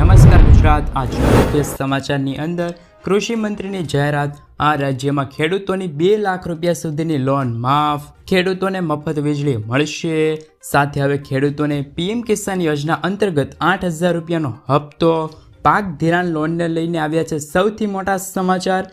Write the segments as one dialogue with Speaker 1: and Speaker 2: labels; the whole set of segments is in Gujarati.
Speaker 1: નમસ્કાર ગુજરાત, આજ મુખ્ય સમાચારની અંદર કૃષિ મંત્રીની જાહેરાત. આ રાજ્યમાં ખેડૂતોની બે લાખ રૂપિયા સુધીની લોન માફ. ખેડૂતોને મફત વીજળી મળશે. સાથે હવે ખેડૂતોને પીએમ કિસાન યોજના અંતર્ગત આઠ હજાર રૂપિયાનો હપ્તો. પાક ધિરાણ લોનને લઈને આવ્યા છે સૌથી મોટા સમાચાર.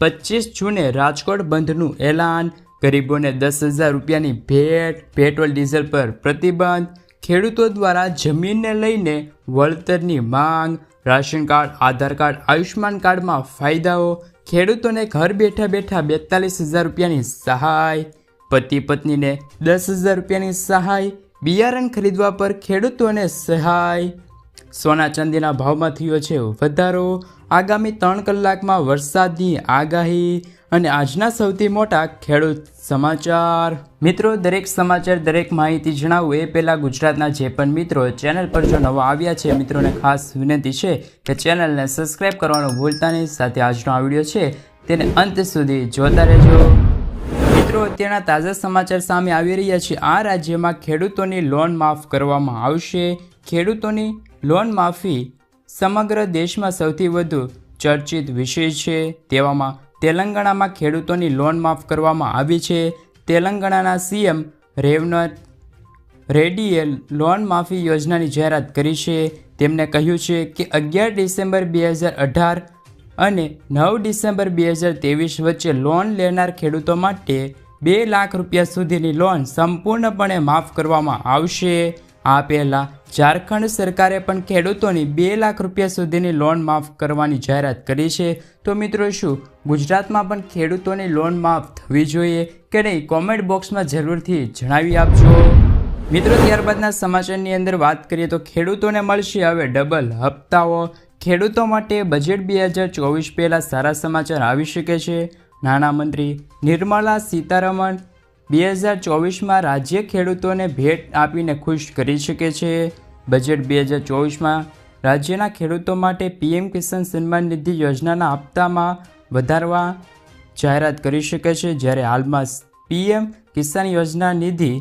Speaker 1: પચીસ જૂને રાજકોટ બંધનું એલાન. ગરીબોને દસ હજાર રૂપિયાની ભેટ. પેટ્રોલ, ડીઝલ પર પ્રતિબંધ. ખેડૂતો દ્વારા જમીનને લઈને વળતરની માંગ, ration card, Aadhaar card, Ayushman કાર્ડમાં ફાયદાઓ, ખેડૂતોને ઘર બેઠા બેઠા બેતાલીસ હજાર રૂપિયાની સહાય પતિ પત્નીને દસ હજાર રૂપિયાની સહાય, બિયારણ ખરીદવા પર ખેડૂતોને સહાય. સોના ચાંદીના ભાવમાં થયો છે વધારો. આગામી ત્રણ કલાકમાં વરસાદની આગાહી. અને આજના સૌથી મોટા ખેડૂત સમાચાર. મિત્રો, દરેક સમાચાર, દરેક માહિતી જણાવું. એ પહેલાં ગુજરાતના જે પણ મિત્રો ચેનલ પર જો નવા આવ્યા છે, મિત્રોને ખાસ વિનંતી છે કે ચેનલને સબસ્ક્રાઈબ કરવાનું ભૂલતા નહીં. સાથે આજનો આ વીડિયો છે, તેને અંત સુધી જોતા રહેજો. મિત્રો, અત્યારના તાજા સમાચાર સામે આવી રહ્યા છે. આ રાજ્યમાં ખેડૂતોની લોન માફ કરવામાં આવશે. ખેડૂતોની લોન માફી સમગ્ર દેશમાં સૌથી વધુ ચર્ચિત વિષય છે. તેવામાં તેલંગાણામાં ખેડૂતોની લોન માફ કરવામાં આવી છે. તેલંગાણાના સીએમ રેવનત રેડ્ડીએ લોન માફી યોજનાની જાહેરાત કરી છે. તેમણે કહ્યું છે કે અગિયાર ડિસેમ્બર બે હજાર અઢાર અને નવ ડિસેમ્બર બે હજાર ત્રેવીસ વચ્ચે લોન લેનાર ખેડૂતો માટે બે લાખ રૂપિયા સુધીની લોન સંપૂર્ણપણે માફ કરવામાં આવશે. આ પહેલાં ઝારખંડ સરકારે પણ ખેડૂતોની બે લાખ રૂપિયા સુધીની લોન માફ કરવાની જાહેરાત કરી છે. તો મિત્રો શું, ગુજરાતમાં પણ ખેડૂતોની લોન માફ થવી જોઈએ કે નહીં, કોમેન્ટ બોક્સમાં જરૂરથી જણાવી આપજો. મિત્રો, ત્યારબાદના સમાચારની અંદર વાત કરીએ તો ખેડૂતોને મળશે હવે ડબલ હપ્તાઓ. ખેડૂતો માટે બજેટ બે હજાર ચોવીસ પહેલાં સારા સમાચાર આવી શકે છે. નાણામંત્રી નિર્મલા સીતારમણ બે હજાર ચોવીસમાં રાજ્ય ખેડૂતોને ભેટ આપીને ખુશ કરી શકે છે. બજેટ બે હજાર ચોવીસમાં રાજ્યના ખેડૂતો માટે પીએમ કિસાન સન્માન નિધિ યોજનાના હપ્તામાં વધારવા જાહેરાત કરી શકે છે, જ્યારે હાલમાં પીએમ કિસાન યોજના નિધિ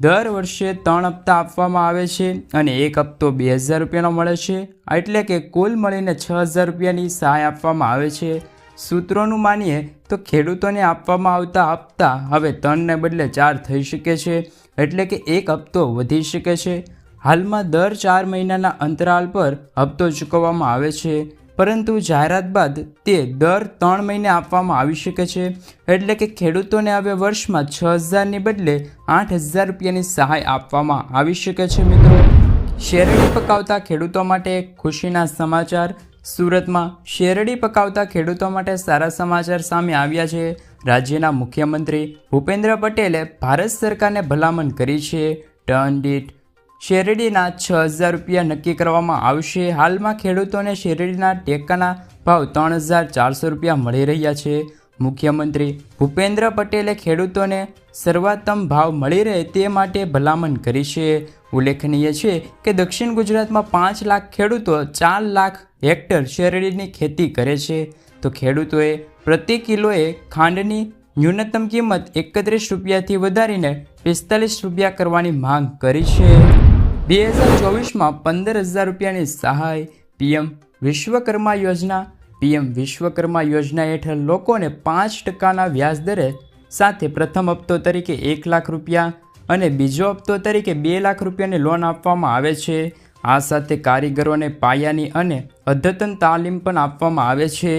Speaker 1: દર વર્ષે ત્રણ હપ્તા આપવામાં આવે છે અને એક હપ્તો બે હજાર રૂપિયાનો મળે છે. એટલે કે કુલ મળીને છ હજાર રૂપિયાની સહાય આપવામાં આવે છે. સૂત્રોનું માનીએ તો ખેડૂતોને આપવામાં આવતા હપ્તા હવે ત્રણને બદલે ચાર થઈ શકે છે. એટલે કે એક હપ્તો વધી શકે છે. હાલમાં દર ચાર મહિનાના અંતરાલ પર હપ્તો ચૂકવવામાં આવે છે, પરંતુ જાહેરાત બાદ તે દર ત્રણ મહિને આપવામાં આવી શકે છે. એટલે કે ખેડૂતોને હવે વર્ષમાં છ હજારની બદલે આઠ હજાર રૂપિયાની સહાય આપવામાં આવી શકે છે મિત્રો. શેરડી પકાવતા ખેડૂતો માટે ખુશીના સમાચાર. સુરતમાં શેરડી પકાવતા ખેડૂતો માટે સારા સમાચાર સામે આવ્યા છે. રાજ્યના મુખ્યમંત્રી ભૂપેન્દ્ર પટેલે ભારત સરકારને ભલામણ કરી છે. ટર્ન દીઠ શેરડીના છ હજાર રૂપિયા નક્કી કરવામાં આવશે. હાલમાં ખેડૂતોને શેરડીના ટેકાના ભાવ ત્રણ હજાર ચારસો રૂપિયા મળી રહ્યા છે. મુખ્યમંત્રી ભૂપેન્દ્ર પટેલે ખેડૂતોને સર્વોત્તમ ભાવ મળી રહે તે માટે ભલામણ કરી છે. ઉલ્લેખનીય છે કે દક્ષિણ ગુજરાતમાં પાંચ લાખ ખેડૂતો ચાર લાખ હેક્ટર શેરડીની ખેતી કરે છે. તો ખેડૂતોએ પ્રતિ કિલોએ ખાંડની ન્યૂનતમ કિંમત એકત્રીસ રૂપિયાથી વધારીને પિસ્તાલીસ રૂપિયા કરવાની માંગ કરી છે. બે હજાર ચોવીસમાં પંદર હજાર રૂપિયાની સહાય પીએમ વિશ્વકર્મા યોજના પીએમ વિશ્વકર્મા યોજના હેઠળ લોકોને પાંચ ટકાના વ્યાજદરે સાથે પ્રથમ હપ્તો તરીકે એક લાખ રૂપિયા અને બીજો હપ્તો તરીકે બે લાખ રૂપિયાની લોન આપવામાં આવે છે. આ સાથે કારીગરોને પાયાની અને અદ્યતન તાલીમ પણ આપવામાં આવે છે.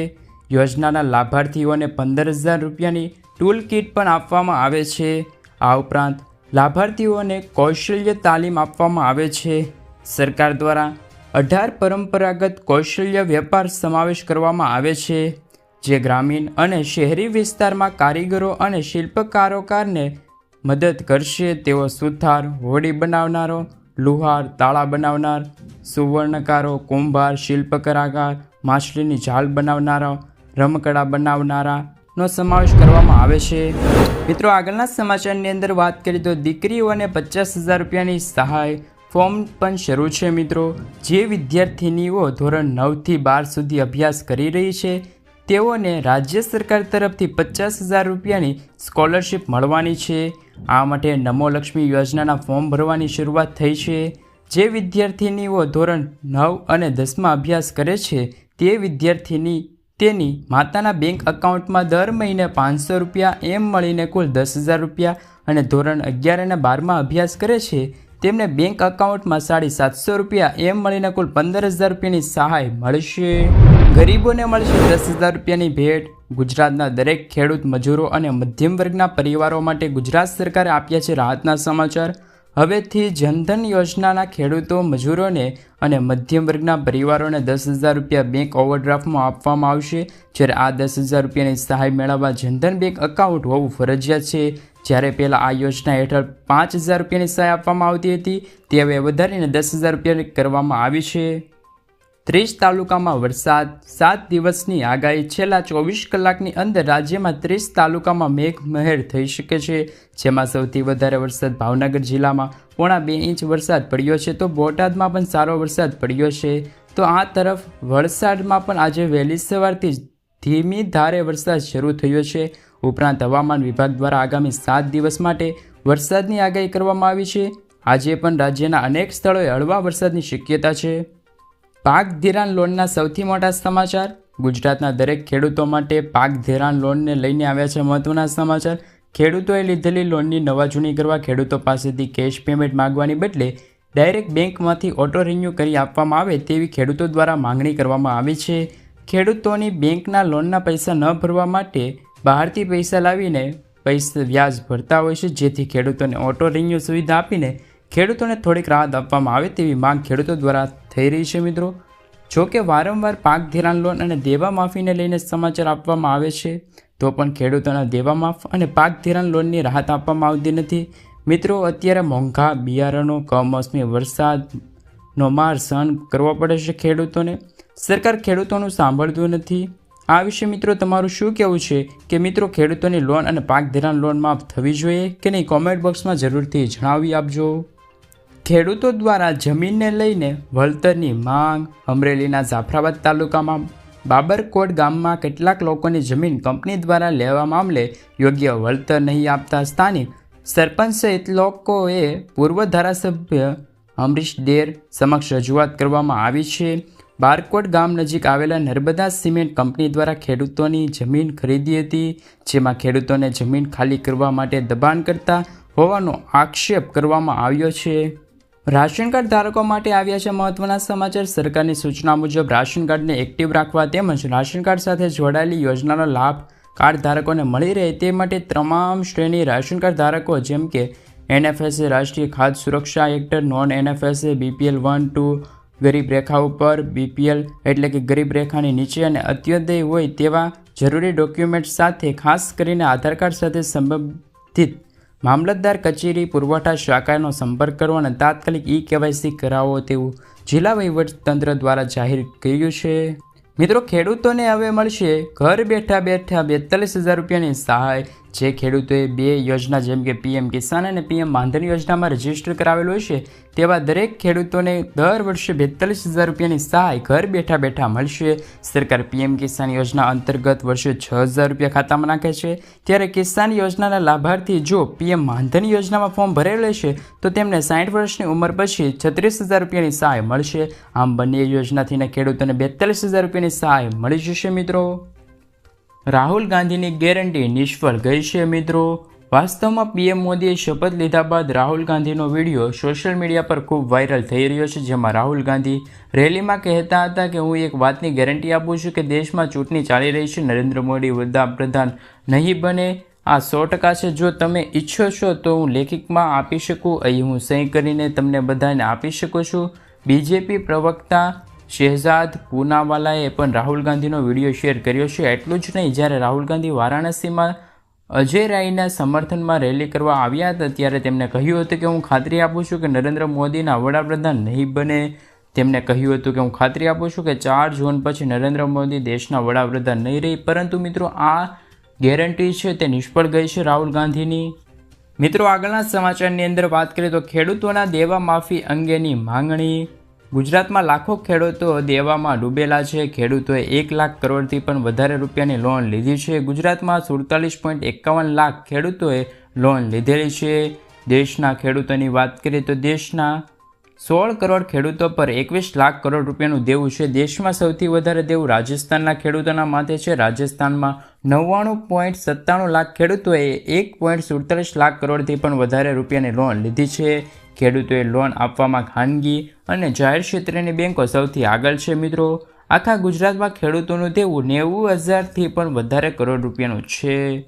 Speaker 1: યોજનાના લાભાર્થીઓને પંદર હજાર રૂપિયાની ટૂલ કિટ પણ આપવામાં આવે છે. આ ઉપરાંત લાભાર્થીઓને કૌશલ્ય તાલીમ આપવામાં આવે છે. સરકાર દ્વારા અઢાર પરંપરાગત કૌશલ્ય વેપાર સમાવેશ કરવામાં આવે છે, જે ગ્રામીણ અને શહેરી વિસ્તારમાં કારીગરો અને શિલ્પકારોકારને મદદ કરશે. તેઓ સુથાર, હોડી બનાવનારો, લુહાર, તાળા બનાવનાર, સુવર્ણકારો, કુંભાર શિલ્પકલાકાર માછલીની જાળ બનાવનારા, રમકડા બનાવનારાનો સમાવેશ કરવામાં આવે છે. મિત્રો, આગળના સમાચારની અંદર વાત કરીએ તો દીકરીઓને પચાસ હજાર રૂપિયાની સહાય ફોર્મ પણ શરૂ છે મિત્રો. જે વિદ્યાર્થિનીઓ ધોરણ નવથી બાર સુધી અભ્યાસ કરી રહી છે, તેઓને રાજ્ય સરકાર તરફથી પચાસ હજાર રૂપિયાની સ્કોલરશિપ મળવાની છે. આ માટે નમો લક્ષ્મી યોજનાના ફોર્મ ભરવાની શરૂઆત થઈ છે. જે વિદ્યાર્થીનીઓ ધોરણ નવ અને દસમાં અભ્યાસ કરે છે, તે વિદ્યાર્થીની તેની માતાના બેંક એકાઉન્ટમાં દર મહિને પાંચસો રૂપિયા એમ મળીને કુલ દસ હજાર રૂપિયા અને ધોરણ અગિયાર અને બારમાં અભ્યાસ કરે છે, તેમને બેંક એકાઉન્ટમાં સાડી સાતસો રૂપિયા એમ મળીને કુલ પંદર હજાર રૂપિયાની સહાય મળશે. ગરીબોને મળશે દસ હજાર રૂપિયાની ભેટ. ગુજરાતના દરેક ખેડૂત, મજૂરો અને મધ્યમ વર્ગના પરિવારો માટે ગુજરાત સરકારે આપ્યા છે રાહતના સમાચાર. હવેથી જનધન યોજનાના ખેડૂતો, મજૂરોને અને મધ્યમ વર્ગના પરિવારોને દસ હજાર રૂપિયા બેંક ઓવરડ્રાફ્ટમાં આપવામાં આવશે, જ્યારે આ દસ હજાર રૂપિયાની સહાય મેળવવા જનધન બેંક એકાઉન્ટ હોવું ફરજિયાત છે. જ્યારે પહેલાં આ યોજના હેઠળ પાંચ હજાર રૂપિયાની સહાય આપવામાં આવતી હતી, તે હવે વધારીને દસ હજાર રૂપિયાની કરવામાં આવી છે. ત્રીસ તાલુકામાં વરસાદ. સાત દિવસની આગાહી છેલ્લા ચોવીસ કલાકની અંદર રાજ્યમાં ત્રીસ તાલુકામાં મેઘમહેર થઈ શકે છે, જેમાં સૌથી વધારે વરસાદ ભાવનગર જિલ્લામાં. પોણા બે ઇંચ વરસાદ પડ્યો છે, તો બોટાદમાં પણ સારો વરસાદ પડ્યો છે. તો આ તરફ વલસાડમાં પણ આજે વહેલી સવારથી ધીમી ધારે વરસાદ શરૂ થયો છે. ઉપરાંત હવામાન વિભાગ દ્વારા આગામી સાત દિવસ માટે વરસાદની આગાહી કરવામાં આવી છે. આજે પણ રાજ્યના અનેક સ્થળોએ હળવા વરસાદની શક્યતા છે. પાક ધિરાણ લોનના સૌથી મોટા સમાચાર? ગુજરાતના દરેક ખેડૂતો માટે પાક ધિરાણ લોનને લઈને આવ્યા છે મહત્વના સમાચાર. ખેડૂતોએ લીધેલી લોનની નવા જૂની કરવા ખેડૂતો પાસેથી કેશ પેમેન્ટ માગવાની બદલે ડાયરેક્ટ બેંકમાંથી ઓટો રિન્યૂ કરી આપવામાં આવે તેવી ખેડૂતો દ્વારા માંગણી કરવામાં આવી છે. ખેડૂતોની બેંકના લોનના પૈસા ન ભરવા માટે બહારથી પૈસા લાવીને પૈસા વ્યાજ ભરતા હોય છે, જેથી ખેડૂતોને ઓટો રિન્યૂ સુવિધા આપીને ખેડૂતોને થોડીક રાહત આપવામાં આવે તેવી માંગ ખેડૂતો દ્વારા થઈ રહી છે મિત્રો. જો કે વારંવાર પાક ધિરાણ લોન અને દેવા માફીને લઈને સમાચાર આપવામાં આવે છે, તો પણ ખેડૂતોના દેવા માફ અને પાક ધિરાણ લોનની રાહત આપવામાં આવતી નથી. મિત્રો, અત્યારે મોંઘા બિયારણો, કમોસમી વરસાદનો માર સહન કરવો પડે છે ખેડૂતોને. સરકાર ખેડૂતોનું સાંભળતું નથી. આ વિશે મિત્રો તમારું શું કહેવું છે? કે મિત્રો, ખેડૂતોની લોન અને પાક ધિરાણ લોન માફ થવી જોઈએ કે નહીં? કોમેન્ટ બોક્સમાં જરૂરથી જણાવી આપજો. ખેડૂતો દ્વારા જમીનને લઈને વળતરની માંગ અમરેલીના જાફરાબાદ તાલુકામાં બાબરકોટ ગામમાં કેટલાક લોકોની જમીન કંપની દ્વારા લેવા મામલે યોગ્ય વળતર નહીં આપતા સ્થાનિક સરપંચ સહિત લોકોએ પૂર્વ ધારાસભ્ય અમરીશ ડેર સમક્ષ રજૂઆત કરવામાં આવી છે. બારકોટ ગામ નજીક આવેલા નર્મદા સિમેન્ટ કંપની દ્વારા ખેડૂતોની જમીન ખરીદી હતી, જેમાં ખેડૂતોને જમીન ખાલી કરવા માટે દબાણ કરતા હોવાનો આક્ષેપ કરવામાં આવ્યો છે. રાશન કાર્ડ ધારકો માટે આવ્યા છે મહત્વના સમાચાર. સરકારની સૂચના મુજબ, રાશન કાર્ડને એક્ટિવ રાખવા તેમજ રાશન કાર્ડ સાથે જોડાયેલી યોજનાનો લાભ કાર્ડ ધારકોને મળી રહે તે માટે તમામ શ્રેણી રાશન કાર્ડ ધારકો, જેમ કે એનએફએસએ, રાષ્ટ્રીય ખાદ્ય સુરક્ષા act non NFSA BPL one, two, ગરીબ રેખા ઉપર, બીપીએલ એટલે કે ગરીબ રેખાની નીચે અને અત્યોદય હોય તેવા જરૂરી ડોક્યુમેન્ટ સાથે ખાસ કરીને આધાર કાર્ડ સાથે સંબંધિત મામલતદાર કચેરી પુરવઠા શાખાનો સંપર્ક કરો અને તાત્કાલિક ઈ કેવાયસી કરાવો તેવું જિલ્લા વહીવટતંત્ર દ્વારા જાહેર કર્યું છે. મિત્રો ખેડૂતોને હવે મળશે ઘર બેઠા બેઠા બેતાલીસ હજાર રૂપિયાની સહાય જે ખેડૂતોએ બે યોજના, જેમ કે પીએમ કિસાન અને પીએમ માનધન યોજનામાં રજિસ્ટર કરાવેલું હશે તેવા દરેક ખેડૂતોને દર વર્ષે બેતાલીસ હજાર રૂપિયાની સહાય ઘર બેઠા બેઠા મળશે. સરકાર પીએમ કિસાન યોજના અંતર્ગત વર્ષે છ હજાર રૂપિયા ખાતામાં નાખે છે. ત્યારે કિસાન યોજનાના લાભાર્થી જો પીએમ માનધન યોજનામાં ફોર્મ ભરેલું છે તો તેમને સાઠ વર્ષની ઉંમર પછી છત્રીસ હજાર રૂપિયાની સહાય મળશે. આમ બંને યોજનાથીને ખેડૂતોને બેતાલીસ હજાર રૂપિયાની સહાય મળી જશે મિત્રો. રાહુલ ગાંધીની ગેરંટી નિષ્ફળ ગઈ છે, મિત્રો. વાસ્તવમાં પીએમ મોદીએ શપથ લીધા બાદ રાહુલ ગાંધીનો વીડિયો સોશિયલ મીડિયા પર ખૂબ વાયરલ થઈ રહ્યો છે, જેમાં રાહુલ ગાંધી રેલીમાં કહેતા હતા કે હું એક વાતની ગેરંટી આપું છું કે દેશમાં ચૂંટણી ચાલી રહી છે, નરેન્દ્ર મોદી વડાપ્રધાન નહીં બને. આ સો ટકા છે. જો તમે ઈચ્છો છો તો હું લેખિકમાં આપી શકું, અહીં હું સહી કરીને તમને બધાને આપી શકું છું. બીજેપી પ્રવક્તા શહેજાદ પૂનાવાલાએ પણ રાહુલ ગાંધીનો વીડિયો શેર કર્યો છે. એટલું જ નહીં, જ્યારે રાહુલ ગાંધી વારાણસીમાં અજય રાયના સમર્થનમાં રેલી કરવા આવ્યા હતા, ત્યારે તેમણે કહ્યું હતું કે હું ખાતરી આપું છું કે નરેન્દ્ર મોદીના વડાપ્રધાન નહીં બને. તેમણે કહ્યું હતું કે હું ખાતરી આપું છું કે ચાર જૂન પછી નરેન્દ્ર મોદી દેશના વડાપ્રધાન નહીં રહી. પરંતુ મિત્રો, આ ગેરંટી છે તે નિષ્ફળ ગઈ છે રાહુલ ગાંધીની. મિત્રો, આગળના સમાચારની અંદર વાત કરીએ તો ખેડૂતોના દેવા માફી અંગેની માંગણી ગુજરાતમાં લાખો ખેડૂતો દેવામાં ડૂબેલા છે. ખેડૂતોએ એક લાખ કરોડથી પણ વધારે રૂપિયાની લોન લીધી છે. ગુજરાતમાં સુડતાલીસ પોઈન્ટ એકાવન લાખ ખેડૂતોએ લોન લીધેલી છે. દેશના ખેડૂતોની વાત કરીએ તો દેશના સોળ કરોડ ખેડૂતો પર એકવીસ લાખ કરોડ રૂપિયાનું દેવું છે. દેશમાં સૌથી વધારે દેવું રાજસ્થાનના ખેડૂતોના માથે છે. રાજસ્થાનમાં નવ્વાણું પોઈન્ટ સત્તાણું લાખ ખેડૂતોએ એક પોઈન્ટ સુડતાલીસ લાખ કરોડથી પણ વધારે રૂપિયાની લોન લીધી છે. ખેડૂતોએ લોન આપવામાં ખાનગી અને જાહેર ક્ષેત્રની બેંકો સૌથી આગળ છે મિત્રો. આખા ગુજરાતમાં ખેડૂતોનું દેવું નેવું હજારથી પણ વધારે કરોડ રૂપિયાનું છે.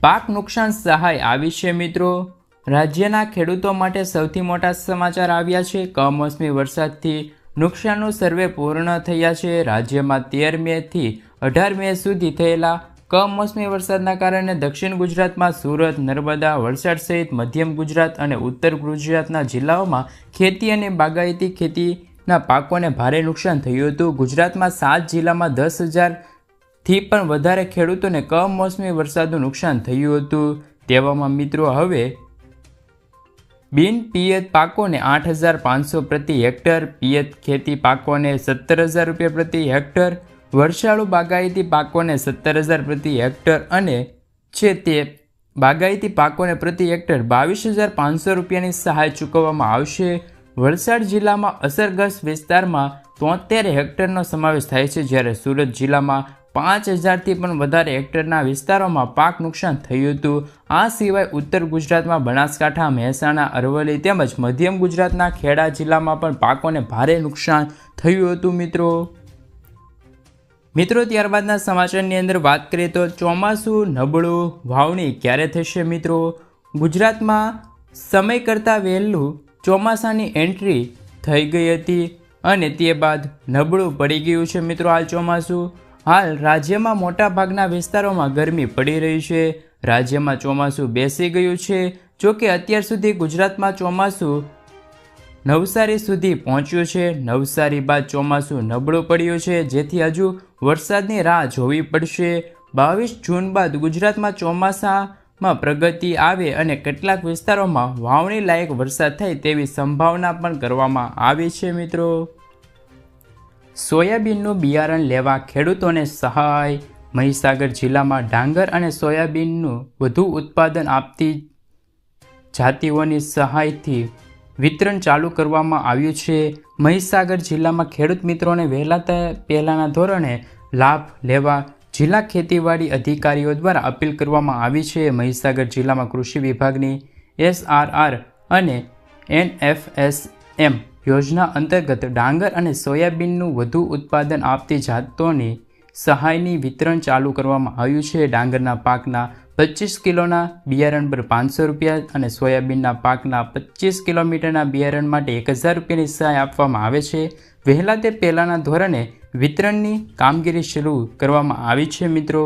Speaker 1: પાક નુકસાન સહાય આવી છે મિત્રો. રાજ્યના ખેડૂતો માટે સૌથી મોટા સમાચાર આવ્યા છે. કમોસમી વરસાદથી નુકસાનનો સર્વે પૂર્ણ થયા છે. રાજ્યમાં તેર મેથી અઢાર મે સુધી થયેલા કમોસમી વરસાદના કારણે દક્ષિણ ગુજરાતમાં સુરત, નર્મદા, વલસાડ સહિત મધ્યમ ગુજરાત અને ઉત્તર ગુજરાતના જિલ્લાઓમાં ખેતી અને બાગાયતી ખેતીના પાકોને ભારે નુકસાન થયું હતું. ગુજરાતમાં સાત જિલ્લામાં દસ હજારથી પણ વધારે ખેડૂતોને કમોસમી વરસાદનું નુકસાન થયું હતું. તેવામાં મિત્રો હવે બિન પિયત પાકોને આઠ હજાર પાંચસો પ્રતિ હેક્ટર, પિયત ખેતી પાકોને સત્તર હજાર રૂપિયા પ્રતિ હેક્ટર વર્ષાળુ બાગાયતી પાકોને સત્તર હજાર પ્રતિ હેક્ટર અને છે તે બાગાયતી પાકોને પ્રતિ હેક્ટર બાવીસ હજાર પાંચસો રૂપિયાની સહાય ચૂકવવામાં આવશે. વલસાડ જિલ્લામાં અસરગ્રસ્ત વિસ્તારમાં તોતેર હેક્ટરનો સમાવેશ થાય છે, જ્યારે સુરત જિલ્લામાં પાંચ હજારથી પણ વધારે હેક્ટરના વિસ્તારોમાં પાક નુકસાન થયું હતું. આ સિવાય ઉત્તર ગુજરાતમાં બનાસકાંઠા, મહેસાણા, અરવલ્લી તેમજ મધ્યમ ગુજરાતના ખેડા જિલ્લામાં પણ પાકોને ભારે નુકસાન થયું હતું, મિત્રો. મિત્રો, ત્યારબાદના સમાચારની અંદર વાત કરીએ તો ચોમાસું, નબળું, વાવણી ક્યારે થશે મિત્રો? ગુજરાતમાં સમય કરતાં વહેલું ચોમાસાની એન્ટ્રી થઈ ગઈ હતી અને તે બાદ નબળું પડી ગયું છે મિત્રો હાલ ચોમાસું. હાલ રાજ્યમાં મોટાભાગના વિસ્તારોમાં ગરમી પડી રહી છે. રાજ્યમાં ચોમાસું બેસી ગયું છે. જોકે અત્યાર સુધી ગુજરાતમાં ચોમાસું નવસારી સુધી પહોંચ્યું છે. નવસારી બાદ ચોમાસું નબળું પડ્યું છે. જેથી હજુ વરસાદની રાહ જોવી પડશે. બાવીસ જૂન બાદ ગુજરાતમાં ચોમાસામાં પ્રગતિ આવે અને કેટલાક વિસ્તારોમાં વાવણી લાયક વરસાદ થાય તેવી સંભાવના પણ કરવામાં આવી છે મિત્રો. સોયાબીનનું બિયારણ લેવા ખેડૂતોને સહાય. મહીસાગર જિલ્લામાં ડાંગર અને સોયાબીનનું વધુ ઉત્પાદન આપતી જાતિઓની સહાયથી વિતરણ ચાલુ કરવામાં આવ્યું છે. મહીસાગર જિલ્લામાં ખેડૂત મિત્રોને વહેલા પહેલાંના ધોરણે લાભ લેવા જિલ્લા ખેતીવાડી અધિકારીઓ દ્વારા અપીલ કરવામાં આવી છે. મહીસાગર જિલ્લામાં કૃષિ વિભાગની એસઆરઆર અને એનએફએસએમ યોજના અંતર્ગત ડાંગર અને સોયાબીનનું વધુ ઉત્પાદન આપતી જાતોની સહાયની વિતરણ ચાલુ કરવામાં આવ્યું છે. ડાંગરના પાકના પચીસ કિલોના બિયારણ પર પાંચસો રૂપિયા અને સોયાબીનના પાકના પચીસ કિલોમીટરના બિયારણ માટે એક હજાર રૂપિયાની સહાય આપવામાં આવે છે. વહેલા તે પહેલાંના ધોરણે વિતરણની કામગીરી શરૂ કરવામાં આવી છે, મિત્રો.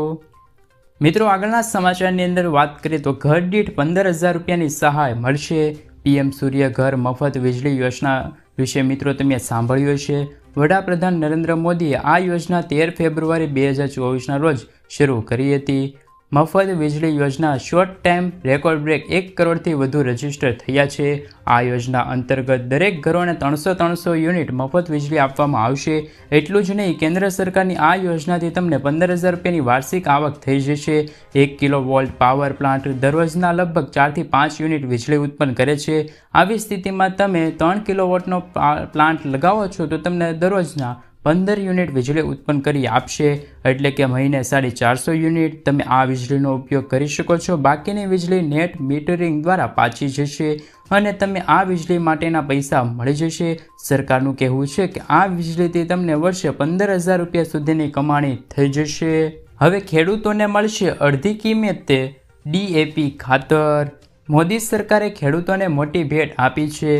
Speaker 1: મિત્રો, આગળના સમાચારની અંદર વાત કરીએ તો ઘર દીઠ પંદર હજાર રૂપિયાની સહાય મળશે. પીએમ સૂર્ય ઘર મફત વીજળી યોજના વિશે મિત્રો તમે સાંભળ્યું છે વડાપ્રધાન નરેન્દ્ર મોદીએ આ યોજના તેર ફેબ્રુઆરી બે હજાર ચોવીસના રોજ શરૂ કરી હતી. મફત વીજળી યોજના શોર્ટ ટાઈમ રેકોર્ડ બ્રેક એક કરોડથી વધુ રજિસ્ટર થયા છે. આ યોજના અંતર્ગત દરેક ઘરોને ત્રણસો ત્રણસો યુનિટ મફત વીજળી આપવામાં આવશે. એટલું જ નહીં, કેન્દ્ર સરકારની આ યોજનાથી તમને પંદર હજાર રૂપિયાની વાર્ષિક આવક થઈ જશે. એક કિલો વોલ્ટ પાવર પ્લાન્ટ દરરોજના લગભગ ચારથી પાંચ યુનિટ વીજળી ઉત્પન્ન કરે છે. આવી સ્થિતિમાં તમે ત્રણ કિલો વોટનો પ્લાન્ટ લગાવો છો તો તમને દરરોજના પંદર યુનિટ વીજળી ઉત્પન્ન કરી આપશે, એટલે કે મહિને સાડી ચારસો યુનિટ. તમે આ વીજળીનો ઉપયોગ કરી શકો છો. બાકીની વીજળી નેટ મીટરિંગ દ્વારા પાછી જશે અને તમે આ વીજળી માટેના પૈસા મળી જશે. સરકારનું કહેવું છે કે આ વીજળીથી તમને વર્ષે પંદર હજાર રૂપિયા સુધીની કમાણી થઈ જશે. હવે ખેડૂતોને મળશે અડધી કિંમતે ડીએપી ખાતર. મોદી સરકારે ખેડૂતોને મોટી ભેટ આપી છે.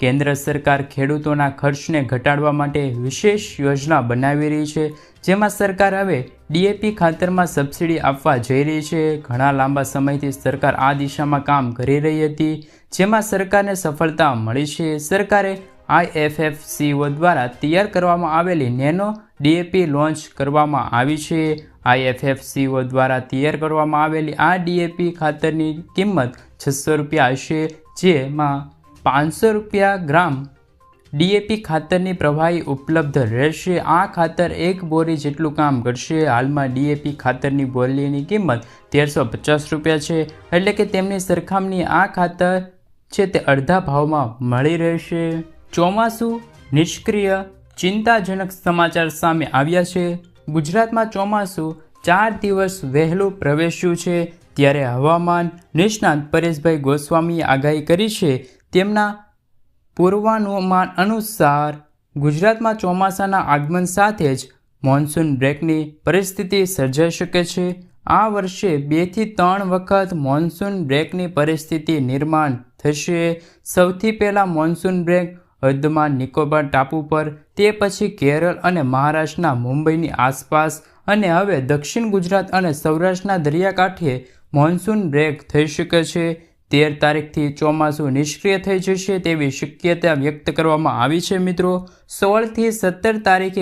Speaker 1: કેન્દ્ર સરકાર ખેડૂતોના ખર્ચને ઘટાડવા માટે વિશેષ યોજના બનાવી રહી છે, જેમાં સરકાર હવે ડીએપી ખાતરમાં સબસિડી આપવા જઈ રહી છે. ઘણા લાંબા સમયથી સરકાર આ દિશામાં કામ કરી રહી હતી, જેમાં સરકારને સફળતા મળી છે. સરકારે આઈએફએફસીઓ દ્વારા તૈયાર કરવામાં આવેલી નેનો ડીએપી લોન્ચ કરવામાં આવી છે. આઈએફએફસીઓ દ્વારા તૈયાર કરવામાં આવેલી આ ડીએપી ખાતરની કિંમત છસો રૂપિયા હશે, જેમાં પાંચસો રૂપિયા ગ્રામ ડીએપી ખાતરની પ્રવાહી ઉપલબ્ધ રહેશે. આ ખાતર એક બોરી જેટલું કામ કરશે. હાલમાં ડીએપી ખાતરની બોરીની કિંમત તેરસો પચાસ રૂપિયા છે. એટલે કે તેમની સરખામણી આ ખાતર છે તે અડધા ભાવમાં મળી રહેશે. ચોમાસું નિષ્ક્રિય, ચિંતાજનક સમાચાર સામે આવ્યા છે. ગુજરાતમાં ચોમાસું ચાર દિવસ વહેલું પ્રવેશ્યું છે. ત્યારે હવામાન નિષ્ણાંત પરેશભાઈ ગોસ્વામીએ આગાહી કરી છે તેમના પૂર્વાનુમાન અનુસાર ગુજરાતમાં ચોમાસાના આગમન સાથે જ મોન્સૂન બ્રેકની પરિસ્થિતિ સર્જાઈ શકે છે. આ વર્ષે બેથી ત્રણ વખત મોન્સૂન બ્રેકની પરિસ્થિતિ નિર્માણ થશે. સૌથી પહેલાં મોન્સૂન બ્રેક અંદમાન નિકોબાર ટાપુ પર, તે પછી કેરળ અને મહારાષ્ટ્રના મુંબઈની આસપાસ અને હવે દક્ષિણ ગુજરાત અને સૌરાષ્ટ્રના દરિયાકાંઠે મોન્સૂન બ્રેક થઈ શકે છે. તેર તારીખથી ચોમાસું નિષ્ક્રિય થઈ જશે તેવી શક્યતા વ્યક્ત કરવામાં આવી છે મિત્રો. સોળથી સત્તર તારીખે